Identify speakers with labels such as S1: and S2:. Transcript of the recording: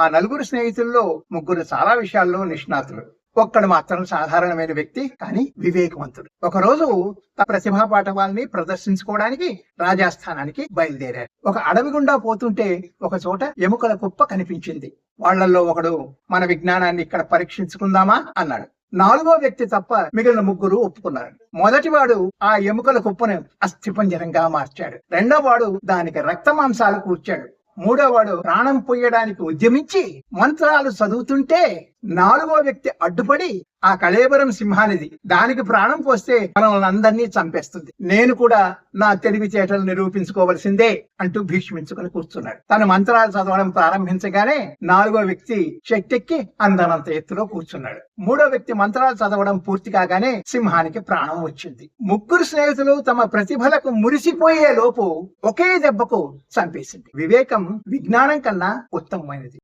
S1: ఆ నలుగురు స్నేహితుల్లో ముగ్గురు చాలా విషయాల్లో నిష్ణాతులు. ఒక్కడు మాత్రం సాధారణమైన వ్యక్తి కానీ వివేకవంతుడు. ఒకరోజు తన ప్రతిభా పాఠవాల్ని ప్రదర్శించుకోవడానికి రాజస్థానానికి బయలుదేరారు ఒక అడవి గుండా పోతుంటే ఒక చోట ఎముకల కుప్ప కనిపించింది. వాళ్ళల్లో ఒకడు మన విజ్ఞానాన్ని ఇక్కడ పరీక్షించుకుందామా? అన్నాడు. నాలుగో వ్యక్తి తప్ప మిగిలిన ముగ్గురు ఒప్పుకున్నారు. మొదటివాడు ఆ ఎముకల కుప్పను అస్థిపంజరంగా మార్చాడు. రెండో వాడు దానికి రక్త మాంసాలు కూర్చాడు. మూడోవాడు ప్రాణం పొయ్యడానికి ఉద్యమించి మంత్రాలు చదువుతుంటే నాలుగో వ్యక్తి అడ్డుపడి ఆ కళేబరం సింహానిది దానికి ప్రాణం పోస్తే మనల్ని అందరినీ చంపేస్తుంది. నేను కూడా నా తెలివితేటలు నిరూపించుకోవలసిందే అంటూ భీష్మించుకుని కూర్చున్నాడు. తన మంత్రాలు చదవడం ప్రారంభించగానే నాలుగో వ్యక్తి చెట్టెక్కి అందనంత ఎత్తులో కూర్చున్నాడు. మూడో వ్యక్తి మంత్రాలు చదవడం పూర్తి కాగానే సింహానికి ప్రాణం వచ్చింది. ముగ్గురు స్నేహితులు తమ ప్రతిభలకు మురిసిపోయే లోపు ఒకే దెబ్బకు చంపేసింది. వివేకం విజ్ఞానం కన్నా ఉత్తమమైనది.